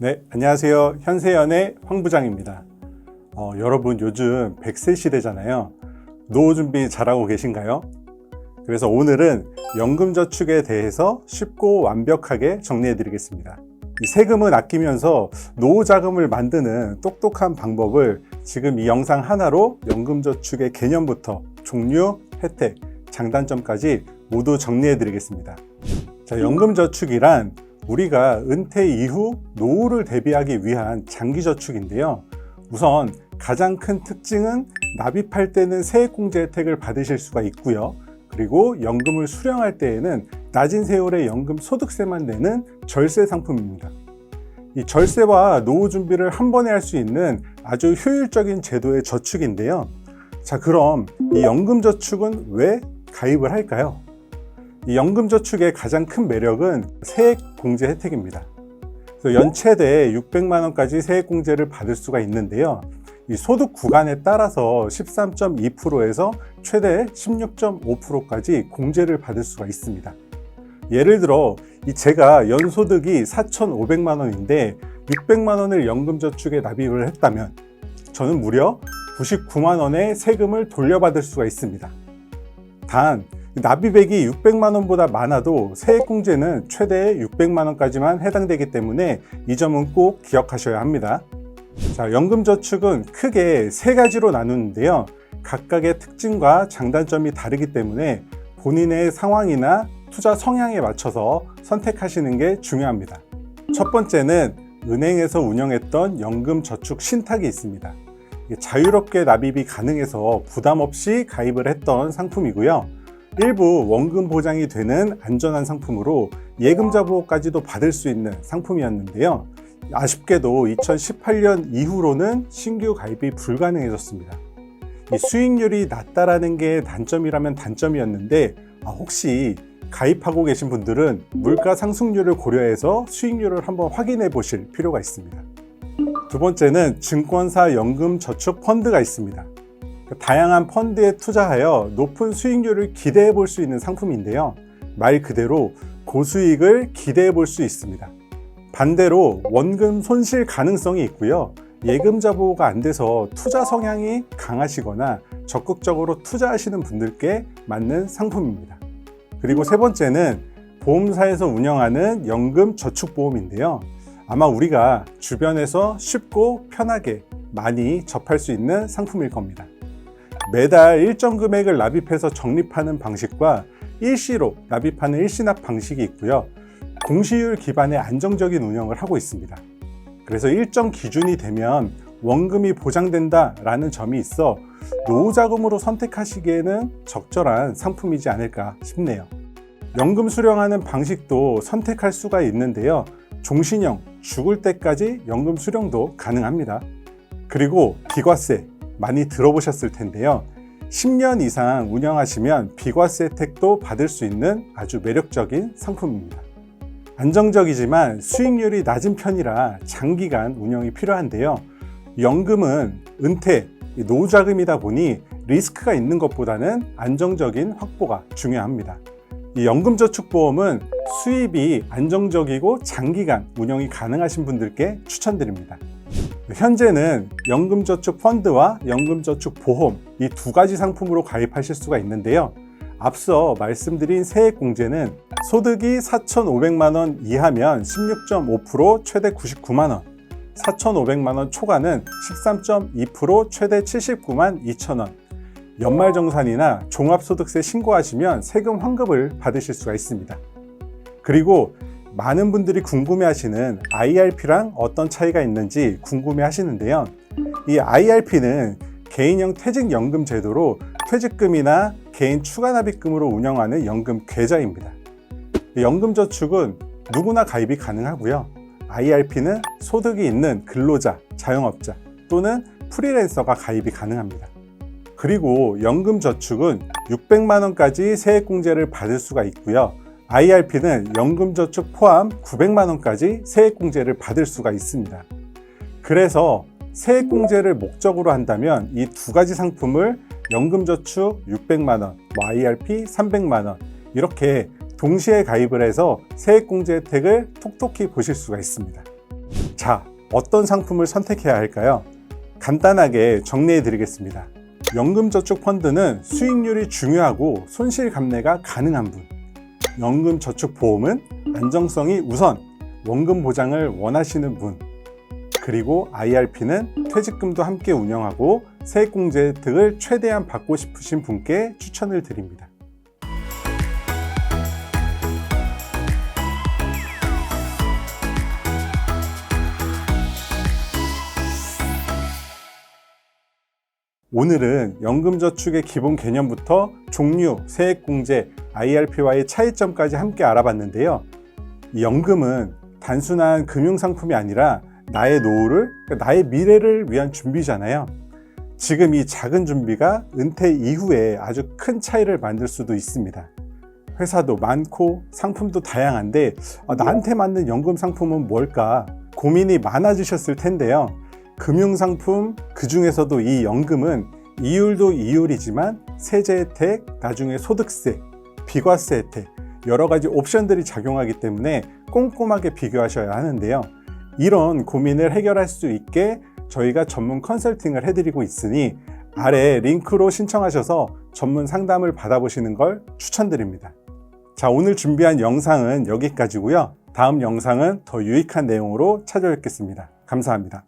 네, 안녕하세요. 현세연의 황 부장입니다. 어, 여러분 요즘 100세 시대잖아요. 노후 준비 잘하고 계신가요? 그래서 오늘은 연금저축에 대해서 쉽고 완벽하게 정리해 드리겠습니다. 이 세금을 아끼면서 노후 자금을 만드는 똑똑한 방법을 지금 이 영상 하나로 연금저축의 개념부터 종류, 혜택, 장단점까지 모두 정리해 드리겠습니다. 자, 연금저축이란 우리가 은퇴 이후 노후를 대비하기 위한 장기 저축인데요. 우선 가장 큰 특징은 납입할 때는 세액공제 혜택을 받으실 수가 있고요. 그리고 연금을 수령할 때에는 낮은 세월의 연금 소득세만 내는 절세 상품입니다. 이 절세와 노후 준비를 한 번에 할 수 있는 아주 효율적인 제도의 저축인데요. 자, 그럼 이 연금 저축은 왜 가입을 할까요? 이 연금저축의 가장 큰 매력은 세액 공제 혜택입니다. 그래서 연체대 600만 원까지 세액 공제를 받을 수가 있는데요. 이 소득 구간에 따라서 13.2%에서 최대 16.5%까지 공제를 받을 수가 있습니다. 예를 들어 이 제가 연소득이 4,500만 원인데 600만 원을 연금저축에 납입을 했다면 저는 무려 99만 원의 세금을 돌려받을 수가 있습니다. 단 납입액이 600만 원보다 많아도 세액공제는 최대 600만 원까지만 해당되기 때문에 이 점은 꼭 기억하셔야 합니다. 자, 연금저축은 크게 세 가지로 나누는데요. 각각의 특징과 장단점이 다르기 때문에 본인의 상황이나 투자 성향에 맞춰서 선택하시는 게 중요합니다. 첫 번째는 은행에서 운영했던 연금저축 신탁이 있습니다. 자유롭게 납입이 가능해서 부담 없이 가입을 했던 상품이고요. 일부 원금 보장이 되는 안전한 상품으로 예금자 보호까지도 받을 수 있는 상품이었는데요. 아쉽게도 2018년 이후로는 신규 가입이 불가능해졌습니다. 이 수익률이 낮다라는 게 단점이라면 단점이었는데 아, 혹시 가입하고 계신 분들은 물가 상승률을 고려해서 수익률을 한번 확인해 보실 필요가 있습니다. 두 번째는 증권사 연금 저축 펀드가 있습니다. 다양한 펀드에 투자하여 높은 수익률을 기대해 볼 수 있는 상품인데요. 말 그대로 고수익을 기대해 볼 수 있습니다. 반대로 원금 손실 가능성이 있고요. 예금자 보호가 안 돼서 투자 성향이 강하시거나 적극적으로 투자하시는 분들께 맞는 상품입니다. 그리고 세 번째는 보험사에서 운영하는 연금 저축보험인데요. 아마 우리가 주변에서 쉽고 편하게 많이 접할 수 있는 상품일 겁니다. 매달 일정 금액을 납입해서 적립하는 방식과 일시로 납입하는 일시납 방식이 있고요. 공시율 기반의 안정적인 운영을 하고 있습니다. 그래서 일정 기준이 되면 원금이 보장된다라는 점이 있어 노후 자금으로 선택하시기에는 적절한 상품이지 않을까 싶네요. 연금 수령하는 방식도 선택할 수가 있는데요. 종신형, 죽을 때까지 연금 수령도 가능합니다. 그리고 비과세 많이 들어보셨을 텐데요. 10년 이상 운영하시면 비과세 혜택도 받을 수 있는 아주 매력적인 상품입니다. 안정적이지만 수익률이 낮은 편이라 장기간 운영이 필요한데요. 연금은 은퇴, 노후 자금이다 보니 리스크가 있는 것보다는 안정적인 확보가 중요합니다. 이 연금저축보험은 수입이 안정적이고 장기간 운영이 가능하신 분들께 추천드립니다. 현재는 연금저축 펀드와 연금저축 보험 이 두 가지 상품으로 가입하실 수가 있는데요. 앞서 말씀드린 세액공제는 소득이 4,500만 원 이하면 16.5% 최대 99만 원, 4,500만 원 초과는 13.2% 최대 79만 2천 원, 연말정산이나 종합소득세 신고하시면 세금 환급을 받으실 수가 있습니다. 그리고 많은 분들이 궁금해 하시는 IRP랑 어떤 차이가 있는지 궁금해 하시는데요. 이 IRP는 개인형 퇴직연금 제도로 퇴직금이나 개인 추가납입금으로 운영하는 연금 계좌입니다. 연금저축은 누구나 가입이 가능하고요. IRP는 소득이 있는 근로자, 자영업자 또는 프리랜서가 가입이 가능합니다. 그리고 연금저축은 600만 원까지 세액공제를 받을 수가 있고요. IRP는 연금저축 포함 900만 원까지 세액공제를 받을 수가 있습니다. 그래서 세액공제를 목적으로 한다면 이 두 가지 상품을 연금저축 600만 원, 뭐 IRP 300만 원 이렇게 동시에 가입을 해서 세액공제 혜택을 톡톡히 보실 수가 있습니다. 자, 어떤 상품을 선택해야 할까요? 간단하게 정리해 드리겠습니다. 연금저축 펀드는 수익률이 중요하고 손실 감내가 가능한 분. 연금저축보험은 안정성이 우선, 원금 보장을 원하시는 분. 그리고 IRP는 퇴직금도 함께 운영하고 세액공제 혜택을 최대한 받고 싶으신 분께 추천을 드립니다. 오늘은 연금저축의 기본 개념부터 종류, 세액공제, IRP와의 차이점까지 함께 알아봤는데요. 이 연금은 단순한 금융상품이 아니라 나의 노후를, 그러니까 나의 미래를 위한 준비잖아요. 지금 이 작은 준비가 은퇴 이후에 아주 큰 차이를 만들 수도 있습니다. 회사도 많고 상품도 다양한데 아, 나한테 맞는 연금 상품은 뭘까 고민이 많아지셨을 텐데요. 금융상품 그 중에서도 이 연금은 이율도 이율이지만 세제 혜택, 나중에 소득세, 비과세 혜택 여러 가지 옵션들이 작용하기 때문에 꼼꼼하게 비교하셔야 하는데요. 이런 고민을 해결할 수 있게 저희가 전문 컨설팅을 해드리고 있으니 아래 링크로 신청하셔서 전문 상담을 받아보시는 걸 추천드립니다. 자, 오늘 준비한 영상은 여기까지고요. 다음 영상은 더 유익한 내용으로 찾아뵙겠습니다. 감사합니다.